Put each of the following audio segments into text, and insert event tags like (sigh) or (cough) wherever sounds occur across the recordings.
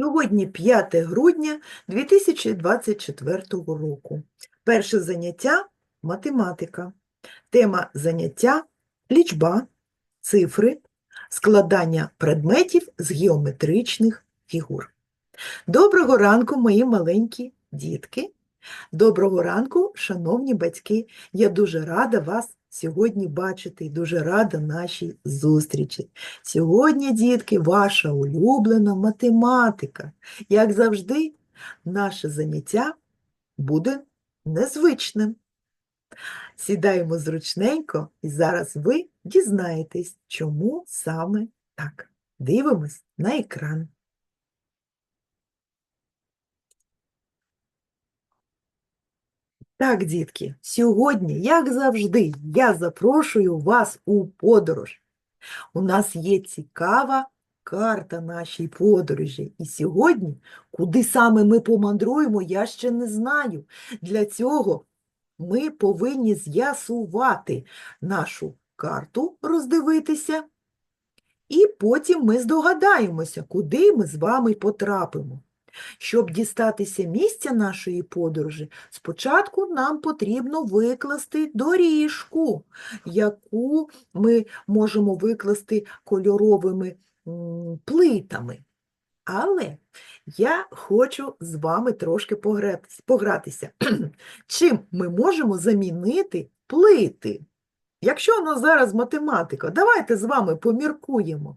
Сьогодні 5 грудня 2024 року. Перше заняття – математика. Тема заняття – лічба, цифри, складання предметів з геометричних фігур. Доброго ранку, мої маленькі дітки. Доброго ранку, шановні батьки. Я дуже рада вас сьогодні бачити і дуже рада нашій зустрічі. Сьогодні, дітки, ваша улюблена математика. Як завжди, наше заняття буде незвичним. Сідаємо зручненько, і зараз ви дізнаєтесь, чому саме так. Дивимось на екран. Так, дітки, сьогодні, як завжди, я запрошую вас у подорож. У нас є цікава карта нашій подорожі. І сьогодні, куди саме ми помандруємо, я ще не знаю. Для цього ми повинні з'ясувати нашу карту, роздивитися, і потім ми здогадаємося, куди ми з вами потрапимо. Щоб дістатися місця нашої подорожі, спочатку нам потрібно викласти доріжку, яку ми можемо викласти кольоровими плитами. Але я хочу з вами трошки погратися. (clears throat) Чим ми можемо замінити плити? Якщо у нас зараз математика, давайте з вами поміркуємо.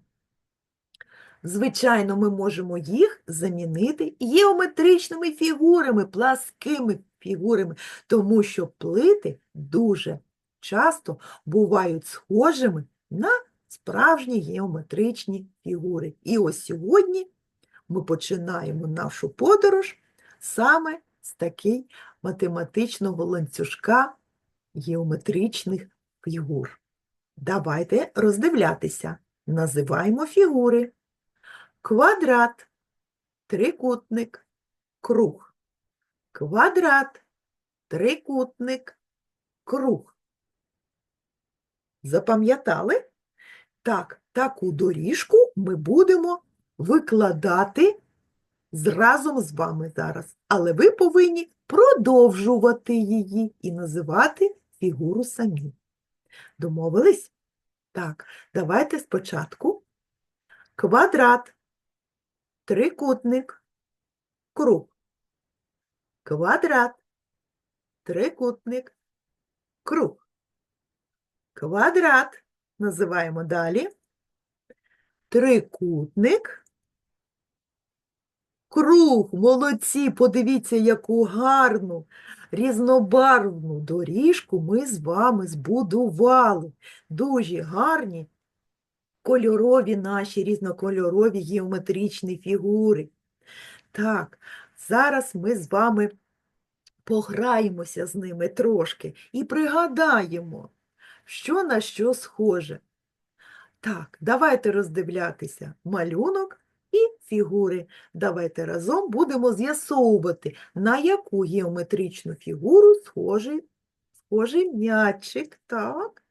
Звичайно, ми можемо їх замінити геометричними фігурами, пласкими фігурами, тому що плити дуже часто бувають схожими на справжні геометричні фігури. І ось сьогодні ми починаємо нашу подорож саме з такий математичного ланцюжка геометричних фігур. Давайте роздивлятися. Називаємо фігури квадрат, трикутник, круг. Квадрат, трикутник, круг. Запам'ятали? Так, таку доріжку ми будемо викладати зразом з вами зараз. Але ви повинні продовжувати її і називати фігуру самі. Домовились? Так, давайте спочатку квадрат, трикутник, круг. Квадрат, трикутник, круг. Квадрат називаємо далі. Трикутник, круг. Молодці, подивіться, яку гарну, різнобарвну доріжку ми з вами збудували. Дуже гарні кольорові наші різнокольорові геометричні фігури. Так, зараз ми з вами пограємося з ними трошки і пригадаємо, що на що схоже. Так, давайте роздивлятися малюнок і фігури. Давайте разом будемо з'ясовувати, на яку геометричну фігуру схожий, схожий м'ячик. Так.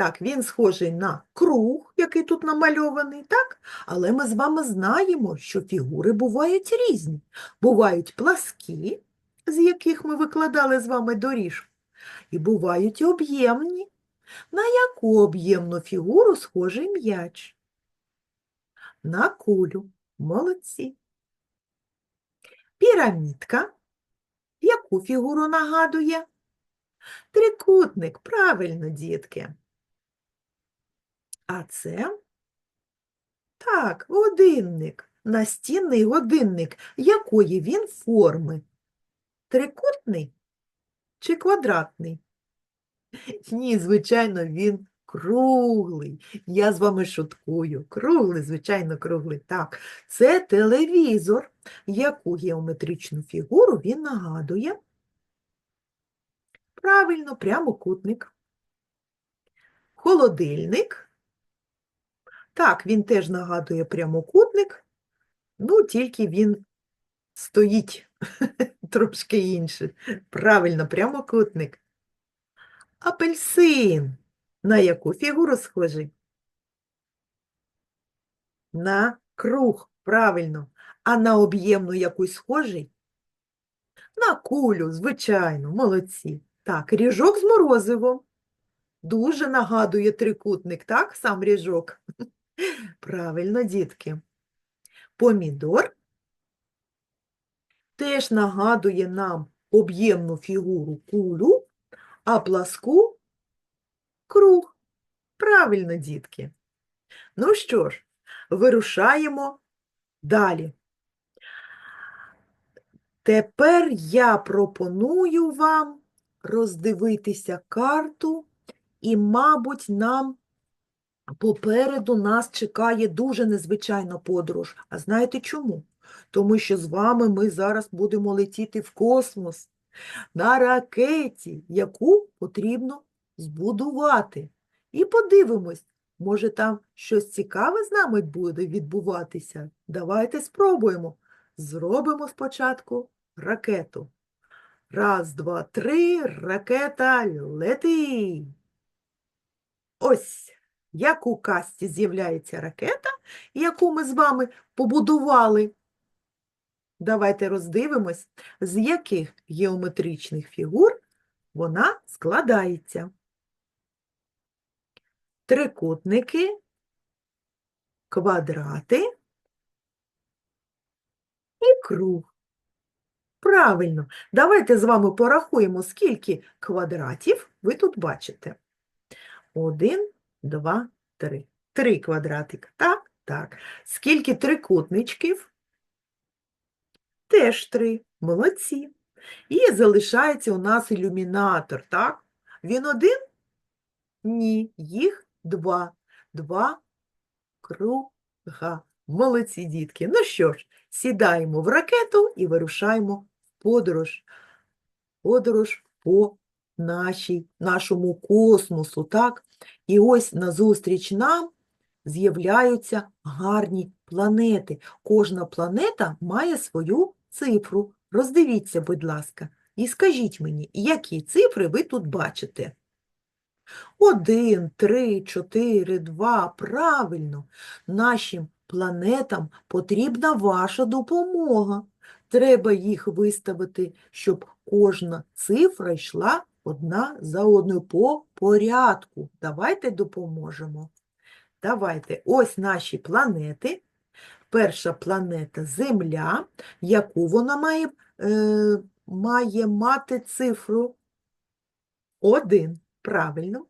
Так, він схожий на круг, який тут намальований, так? Але ми з вами знаємо, що фігури бувають різні. Бувають пласкі, з яких ми викладали з вами доріжку, і бувають об'ємні. На яку об'ємну фігуру схожий м'яч? На кулю. Молодці. Пірамідка. Яку фігуру нагадує? Трикутник, правильно, дітки. А це? Так, годинник. Настінний годинник. Якої він форми? Трикутний чи квадратний? Ні, звичайно, він круглий. Я з вами шуткую. Круглий, звичайно, круглий. Так, це телевізор. Яку геометричну фігуру він нагадує? Правильно, прямокутник. Холодильник. Так, він теж нагадує прямокутник, ну тільки він стоїть (laughs) трошки інше. Правильно, прямокутник. Апельсин. На яку фігуру схожий? На Круг, правильно. А на об'ємну якусь схожий? На кулю, звичайно, молодці. Так, ріжок з морозивом. Дуже нагадує трикутник, так, сам ріжок? (laughs) Правильно, дітки. Помідор теж нагадує нам об'ємну фігуру кулю, а пласку круг. Правильно, дітки. Ну що ж, вирушаємо далі. Тепер я пропоную вам роздивитися карту, і, мабуть, нам попереду нас чекає дуже незвичайна подорож. А знаєте чому? Тому що з вами ми зараз будемо летіти в космос на ракеті, яку потрібно збудувати. І подивимось, може там щось цікаве з нами буде відбуватися. Давайте спробуємо. Зробимо спочатку ракету. Раз, два, три, ракета лети. Ось як у касті з'являється ракета, яку ми з вами побудували. Давайте роздивимось, з яких геометричних фігур вона складається. Трикутники, квадрати і круг. Правильно. Давайте з вами порахуємо, скільки квадратів ви тут бачите. Один, два, три. Три квадратика. Так, так. Скільки трикутничків? Теж три. Молодці. І залишається у нас ілюмінатор, так? Він один? Ні, їх два. Два круга. Молодці, дітки. Ну що ж, сідаємо в ракету і вирушаємо в подорож. Подорож по нашій, нашому космосу, так? І ось назустріч нам з'являються гарні планети. Кожна планета має свою цифру. Роздивіться, будь ласка, і скажіть мені, які цифри ви тут бачите? Один, три, чотири, два. Правильно. Нашим планетам потрібна ваша допомога. Треба їх виставити, щоб кожна цифра йшла одна за одною по порядку. Давайте допоможемо. Давайте, ось наші планети. Перша планета Земля, яку вона має, е, має мати цифру? Один. Правильно.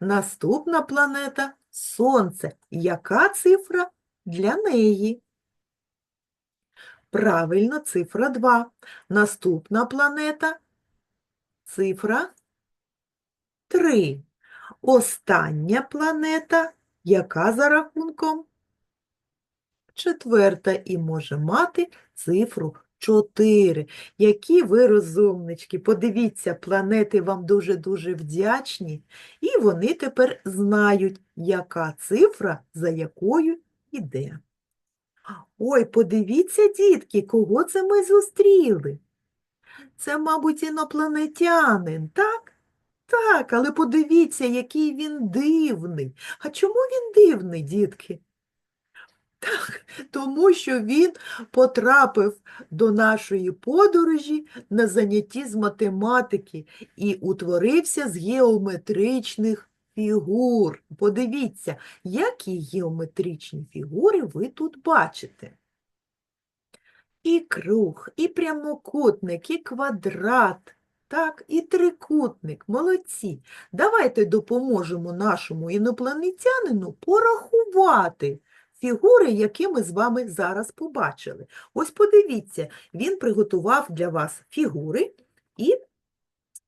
Наступна планета Сонце. Яка цифра для неї? Правильно, цифра 2. Наступна планета цифра 3. Остання планета, яка за рахунком? Четверта і може мати цифру 4. Які ви розумнички. Подивіться, планети вам дуже-дуже вдячні, і вони тепер знають, яка цифра за якою йде. Ой, подивіться, дітки, кого це ми зустріли? Це, мабуть, інопланетянин, так? Так, але подивіться, який він дивний. А чому він дивний, дітки? Так, тому що він потрапив до нашої подорожі на занятті з математики і утворився з геометричних фігур. Подивіться, які геометричні фігури ви тут бачите. І круг, і прямокутник, і квадрат, так, і трикутник. Молодці. Давайте допоможемо нашому інопланетянину порахувати фігури, які ми з вами зараз побачили. Ось подивіться, він приготував для вас фігури і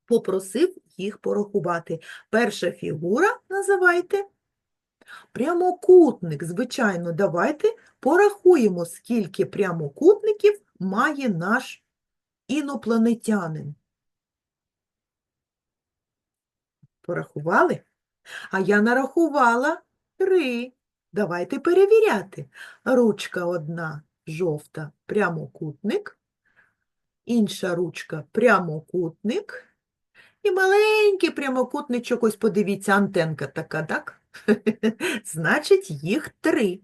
попросив їх порахувати. Перша фігура називайте прямокутник. Звичайно, давайте порахуємо, скільки прямокутників має наш інопланетянин. Порахували? А я нарахувала три. Давайте перевіряти. Ручка одна жовта прямокутник, інша ручка прямокутник. І маленький прямокутничок, ось подивіться, антенка така, так? (laughs) Значить, їх три.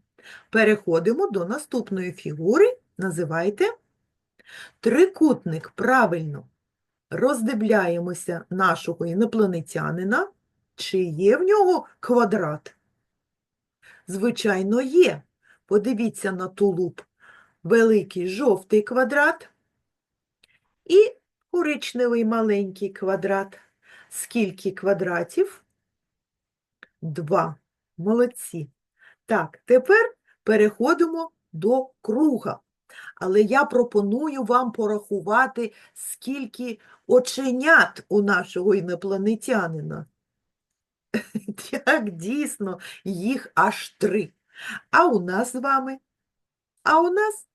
Переходимо до наступної фігури. Називайте трикутник. Правильно. Роздивляємося нашого інопланетянина. Чи є в нього квадрат? Звичайно, є. Подивіться на тулуб. Великий жовтий квадрат і коричневий маленький квадрат. Скільки квадратів? Два. Молодці. Так, тепер переходимо до круга. Але я пропоную вам порахувати, скільки оченят у нашого інопланетянина. (laughs) Так, дійсно, їх аж три. А у нас з вами? А у нас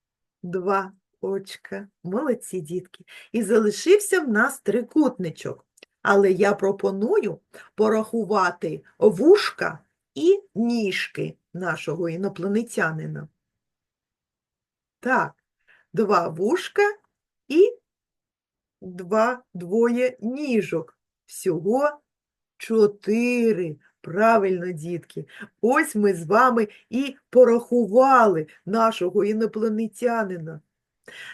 два очка. Молодці, дітки. І залишився в нас трикутничок. Але я пропоную порахувати вушка і ніжки нашого інопланетянина. Так, два вушка і два, двоє ніжок. Всього чотири. Правильно, дітки. Ось ми з вами і порахували нашого інопланетянина.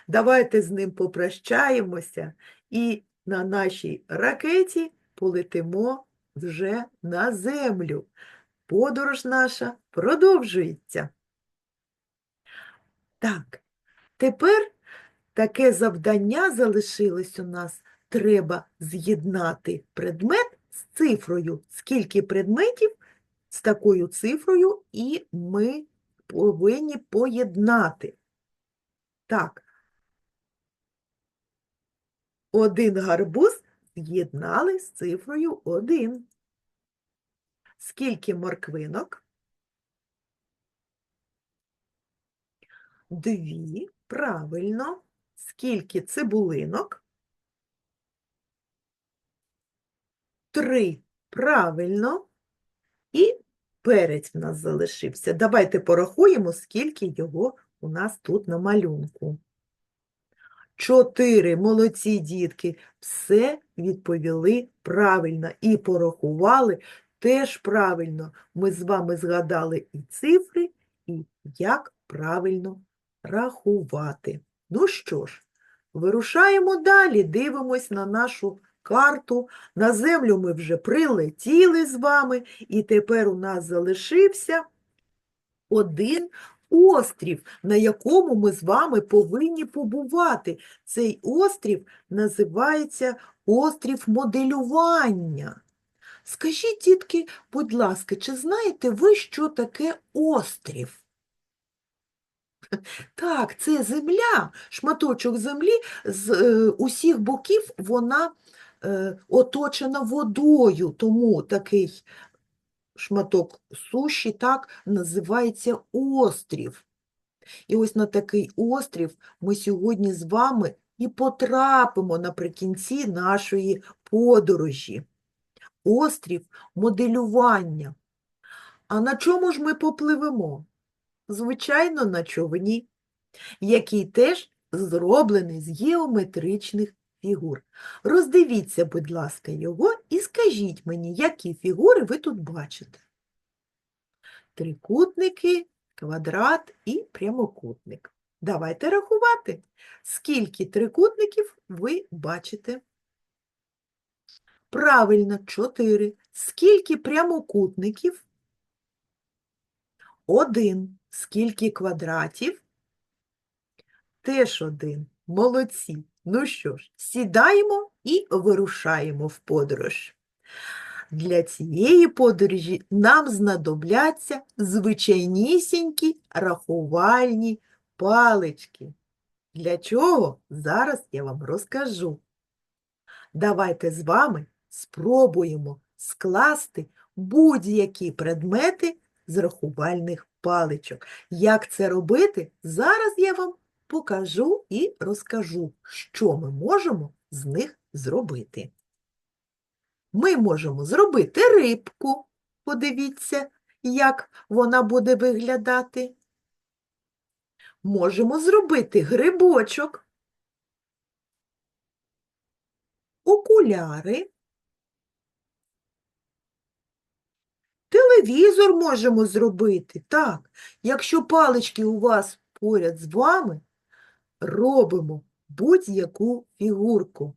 Давайте з ним попрощаємося і на нашій ракеті полетимо вже на землю. Подорож наша продовжується. Так, тепер таке завдання залишилось у нас. Треба з'єднати предмет з цифрою. Скільки предметів з такою цифрою, і ми повинні поєднати. Так, один гарбуз з'єднали з цифрою 1. Скільки морквинок? Дві. Правильно. Скільки цибулинок? Три. Правильно. І перець в нас залишився. Давайте порахуємо, скільки його у нас тут на малюнку. Чотири. Молодці дітки. Все відповіли правильно і порахували теж правильно. Ми з вами згадали і цифри, і як правильно рахувати. Ну що ж, вирушаємо далі, дивимось на нашу карту. На землю ми вже прилетіли з вами, і тепер у нас залишився один острів, на якому ми з вами повинні побувати. Цей острів називається острів моделювання. Скажіть, дітки, будь ласка, чи знаєте ви, що таке острів? Так, це земля, шматочок землі з е, усіх боків вона е, оточена водою, тому такий шматок суші так називається острів. І ось на такий острів ми сьогодні з вами і потрапимо наприкінці нашої подорожі. Острів моделювання. А на чому ж ми попливемо? Звичайно, на човні, який теж зроблений з геометричних фігур. Роздивіться, будь ласка, його і скажіть мені, які фігури ви тут бачите. Трикутники, квадрат і прямокутник. Давайте рахувати, скільки трикутників ви бачите. Правильно, 4. Скільки прямокутників? Один. Скільки квадратів? Теж один. Молодці. Ну що ж, сідаємо і вирушаємо в подорож. Для цієї подорожі нам знадобляться звичайнісінькі рахувальні палички. Для чого? Зараз я вам розкажу. Давайте з вами спробуємо скласти будь-які предмети з рахувальних паличок. Як це робити, зараз я вам покажу і розкажу, що ми можемо з них зробити. Ми можемо зробити рибку. Подивіться, як вона буде виглядати. Можемо зробити грибочок, окуляри, телевізор можемо зробити. Так, якщо палички у вас поряд з вами, робимо будь-яку фігурку.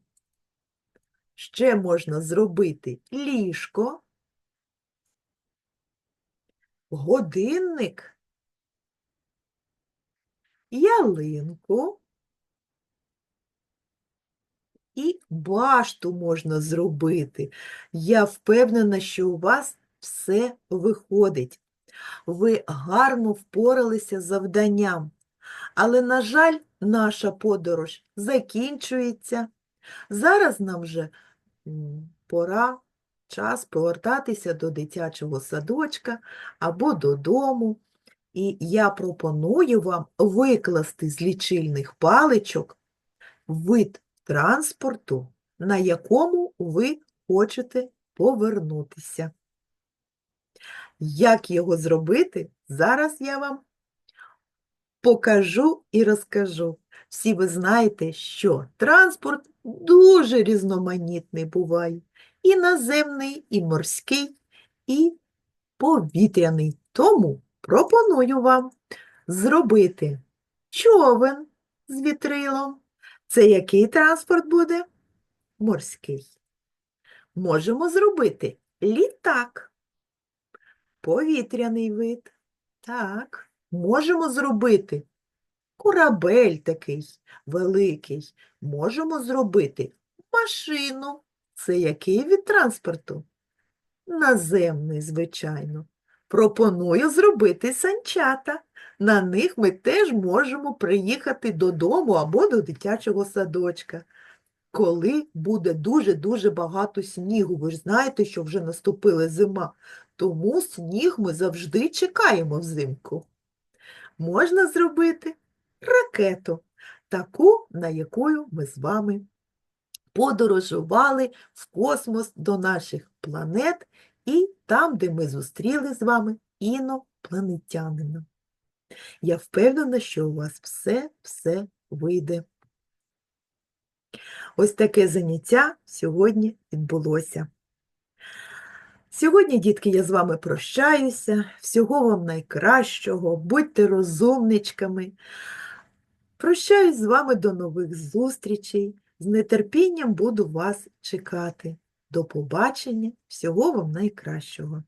Ще можна зробити ліжко, годинник, ялинку і башту можна зробити. Я впевнена, що у вас все виходить. Ви гарно впоралися з завданням. Але, на жаль, наша подорож закінчується. Зараз нам вже пора, час повертатися до дитячого садочка або додому. І я пропоную вам викласти з лічильних паличок вид транспорту, на якому ви хочете повернутися. Як його зробити, зараз я вам покажу і розкажу. Всі ви знаєте, що транспорт дуже різноманітний буває. І наземний, і морський, і повітряний. Тому пропоную вам зробити човен з вітрилом. Це який транспорт буде? Морський. Можемо зробити літак, повітряний вид. Так, можемо зробити корабель такий великий. Можемо зробити машину. Це який від транспорту? Наземний, звичайно. Пропоную зробити санчата. На них ми теж можемо приїхати додому або до дитячого садочка. Коли буде дуже-дуже багато снігу, ви ж знаєте, що вже наступила зима, тому сніг ми завжди чекаємо взимку. Можна зробити ракету, таку, на якою ми з вами подорожували в космос до наших планет і там, де ми зустріли з вами інопланетянина. Я впевнена, що у вас все-все вийде. Ось таке заняття сьогодні відбулося. Сьогодні, дітки, я з вами прощаюся. Всього вам найкращого, будьте розумничками. Прощаюсь з вами до нових зустрічей. З нетерпінням буду вас чекати. До побачення, всього вам найкращого.